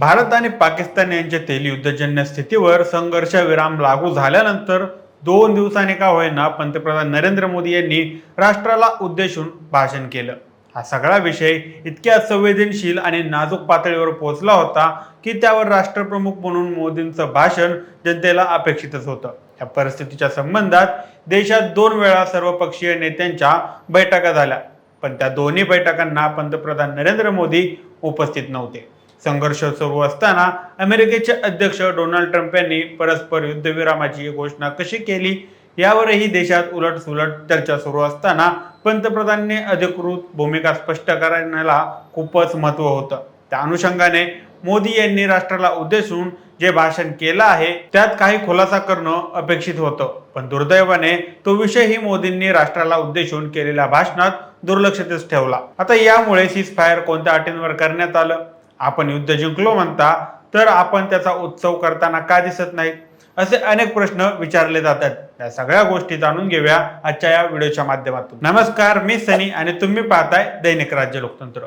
भारत आणि पाकिस्तान यांच्यातील युद्धजन्य स्थितीवर संघर्ष विराम लागू झाल्यानंतर दोन दिवसांनी का होईना पंतप्रधान नरेंद्र मोदी यांनी राष्ट्राला उद्देशून भाषण केलं. हा सगळा विषय इतक्या संवेदनशील आणि नाजूक पातळीवर पोहोचला होता की त्यावर राष्ट्रप्रमुख म्हणून मोदींचं भाषण जनतेला अपेक्षितच होतं. या परिस्थितीच्या संबंधात देशात दोन वेळा सर्वपक्षीय नेत्यांच्या बैठका झाल्या. पण त्या दोन्ही बैठकांना पंतप्रधान नरेंद्र मोदी उपस्थित नव्हते. संघर्ष सुरू असताना अमेरिकेचे अध्यक्ष डोनाल्ड ट्रम्प यांनी परस्पर युद्धविरामाची घोषणा कशी केली यावरही देशात उलटसुलट चर्चा सुरू असताना पंतप्रधानांनी अधिकृत भूमिका स्पष्ट करण्याला खूपच महत्त्व होतं. त्या अनुषंगाने मोदी यांनी राष्ट्राला उद्देशून जे भाषण केलं आहे त्यात काही खुलासा करणं अपेक्षित होतं. पण दुर्दैवाने तो विषयही मोदींनी राष्ट्राला उद्देशून केलेल्या भाषणात दुर्लक्षितच ठेवला. आता यामुळे सीज फायर कोणत्या अटींवर करण्यात आलं? आपण युद्ध जिंकलो म्हणता तर आपण त्याचा उत्सव करताना का दिसत नाही? असे अनेक प्रश्न विचारले जातात. या सगळ्या गोष्टी जाणून घेऊया आजच्या या व्हिडिओच्या माध्यमातून. नमस्कार मी सनी आणि तुम्ही पाहताय दैनिक राज्य लोकतंत्र.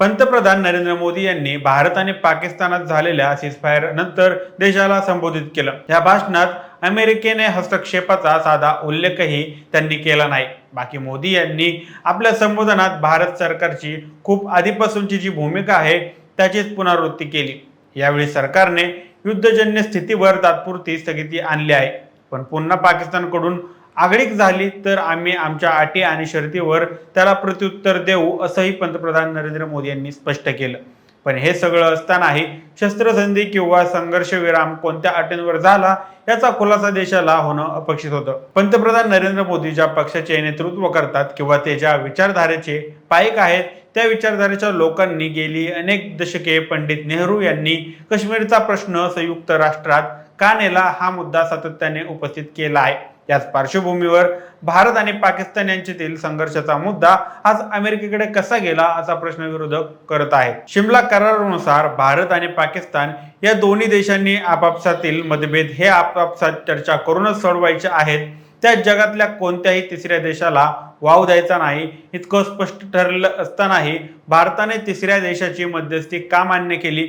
पंतप्रधान नरेंद्र मोदी यांनी भारत आणि पाकिस्तानात झालेल्या सीजफायर नंतर देशाला संबोधित केलं. या भाषणात अमेरिकेने हस्तक्षेपाचा साधा उल्लेखही त्यांनी केला नाही. बाकी मोदी यांनी आपल्या संबोधनात भारत सरकारची खूप आधीपासूनची जी भूमिका आहे त्याचीच पुनरावृत्ती केली. यावेळी सरकारने युद्धजन्य स्थितीवर तात्पुरती स्थगिती आणली आहे. पण पुन्हा पाकिस्तानकडून आगळीक झाली तर आम्ही आमच्या अटी आणि शर्तीवर त्याला प्रत्युत्तर देऊ असंही पंतप्रधान नरेंद्र मोदी यांनी स्पष्ट केलं. पण हे सगळं असतानाही शस्त्रसंधी किंवा संघर्ष विराम कोणत्या अटींवर झाला याचा खुलासा देशाला होणं अपेक्षित होतं. पंतप्रधान नरेंद्र मोदी ज्या पक्षाचे नेतृत्व करतात किंवा ते ज्या विचारधारेचे पायक आहेत त्या विचारधारेच्या लोकांनी गेली अनेक दशके पंडित नेहरू यांनी काश्मीरचा प्रश्न संयुक्त राष्ट्रात का नेला हा मुद्दा सातत्याने उपस्थित केला आहे. याच पार्श्वभूमीवर भारत आणि पाकिस्तान यांच्यातील संघर्षाचा मुद्दा आज अमेरिकेकडे कसा गेला असा प्रश्न विरोधक करत आहेत. शिमला करारानुसार भारत आणि पाकिस्तान या दोन्ही देशांनी आपापसातील मतभेद हे आपापसात चर्चा करूनच सोडवायचे आहेत. त्या जगातल्या कोणत्याही तिसऱ्या देशाला वाव द्यायचा नाही इतकं स्पष्ट ठरलं असतानाही भारताने तिसऱ्या देशाची मध्यस्थी का मान्य केली?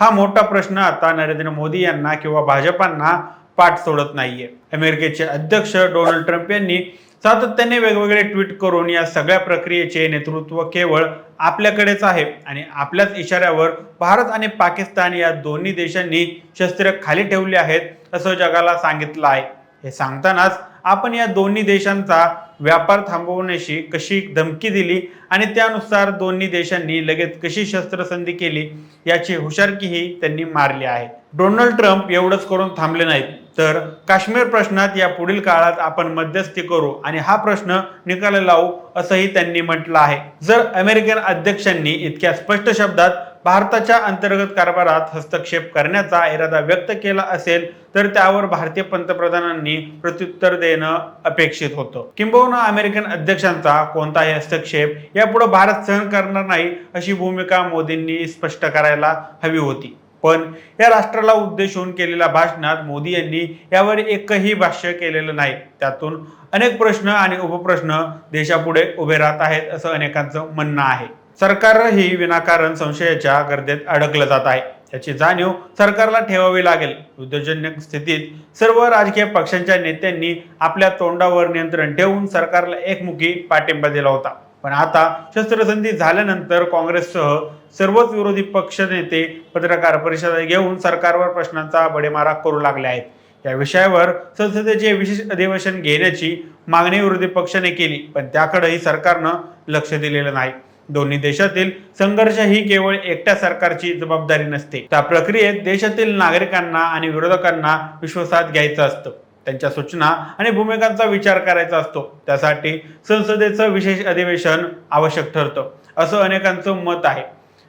हा मोठा प्रश्न आता नरेंद्र मोदी यांना किंवा भाजपांना पाठ सोडत नाहीये. अमेरिकेचे अध्यक्ष डोनाल्ड ट्रम्प यांनी सातत्याने वेगवेगळे ट्विट करून या सगळ्या प्रक्रियेचे नेतृत्व केवळ आपल्याकडेच आहे आणि आपल्याच इशाऱ्यावर भारत आणि पाकिस्तान या दोन्ही देशांनी शस्त्र खाली ठेवली आहेत असं जगाला सांगितलं आहे. हे सांगतानाच आपण या दोन्ही देशांचा व्यापार थांबवण्याशी कशी धमकी दिली आणि त्यानुसार दोन्ही देशांनी लगेच कशी शस्त्रसंधी केली याची हुशारकीही त्यांनी मारली आहे. डोनाल्ड ट्रम्प एवढंच करून थांबले नाहीत. तर काश्मीर प्रश्नात या पुढील काळात आपण मध्यस्थी करू आणि हा प्रश्न निकाल लावू असंही त्यांनी म्हटलं आहे. जर अमेरिकन अध्यक्षांनी इतक्या स्पष्ट शब्दात भारताच्या अंतर्गत कारभारात हस्तक्षेप करण्याचा इरादा व्यक्त केला असेल तर त्यावर भारतीय पंतप्रधानांनी प्रत्युत्तर देणं अपेक्षित होतं. किंबहुना अमेरिकन अध्यक्षांचा कोणताही हस्तक्षेप यापुढे भारत सहन करणार नाही अशी भूमिका मोदींनी स्पष्ट करायला हवी होती. पण या राष्ट्राला उद्देशून केलेल्या भाषणात मोदी यांनी यावर एकही भाष्य केलेलं नाही. त्यातून अनेक प्रश्न आणि उपप्रश्न देशापुढे उभे राहत आहेत असं अनेकांचं म्हणणं आहे. सरकारही विनाकारण संशयाच्या गर्दीत अडकलं जात आहे. याची जाणीव सरकारला ठेवावी लागेल. युद्धजन्य स्थितीत सर्व राजकीय पक्षांच्या नेत्यांनी आपल्या तोंडावर नियंत्रण ठेवून सरकारला एकमुखी पाठिंबा दिला होता. पण आता शस्त्रसंधी झाल्यानंतर काँग्रेससह सर्वच विरोधी पक्ष नेते पत्रकार परिषद घेऊन सरकारवर प्रश्नांचा बडेमारा करू लागले आहेत. या विषयावर संसदेचे विशेष अधिवेशन घेण्याची मागणी विरोधी पक्षाने केली पण त्याकडेही सरकारनं लक्ष दिलेलं नाही. दोन्ही देशातील संघर्ष ही केवळ एकट्या सरकारची जबाबदारी नसते. त्या प्रक्रियेत देशातील नागरिकांना आणि विरोधकांना विश्वासात घ्यायचं असतं. त्यांच्या सूचना आणि भूमिकांचा विचार करायचा असतो. त्यासाठी संसदेचं विशेष अधिवेशन आवश्यक ठरतं असं अनेकांचं मत आहे.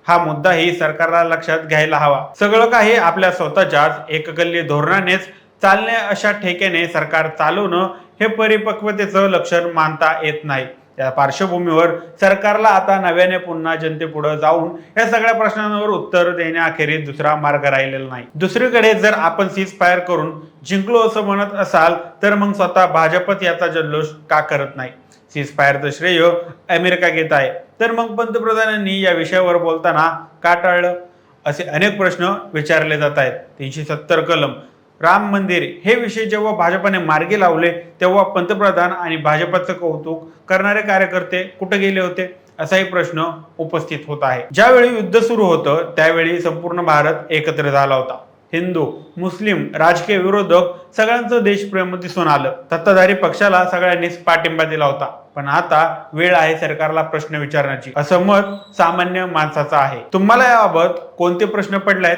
हा मुद्दाही सरकारला लक्षात घ्यायला हवा. सगळं काही आपल्या स्वतःच्याच एककल्ली धोरणानेच चालणे अशा ठेक्याने सरकार चालवणं हे परिपक्वतेचं लक्षण मानता येत नाही. त्या पार्श्वभूमीवर सरकारला आता नव्याने पुन्हा जनतेपुढे जाऊन या सगळ्या प्रश्नांवर उत्तर देण्याखेरीज दुसरा मार्ग राहिलेला नाही. दुसरीकडे जर आपण सीज फायर करून जिंकलो असं म्हणत असाल तर मग स्वतः भाजपच याचा जल्लोष का करत नाही? सीज फायरचं श्रेय अमेरिका घेत आहे. तर मग पंतप्रधानांनी या विषयावर बोलताना का टाळलं? असे अनेक प्रश्न विचारले जात आहेत. तीनशे सत्तर कलम राम मंदिर. हे विषय जेव्हा भाजपाने मार्गी लावले तेव्हा पंतप्रधान आणि भाजपाचं कौतुक करणारे कार्यकर्ते कुठे गेले होते? असाही प्रश्न उपस्थित होत आहे. ज्यावेळी युद्ध सुरू होतं त्यावेळी संपूर्ण भारत एकत्र झाला होता. हिंदू मुस्लिम राजकीय विरोधक सगळ्यांचं देशप्रेम दिसून आलं. सत्ताधारी पक्षाला सगळ्यांनीच पाठिंबा दिला होता. पण आता वेळ आहे सरकारला प्रश्न विचारण्याची. असं मत सामान्य माणसाचं आहे. तुम्हाला याबाबत कोणते प्रश्न पडले आहेत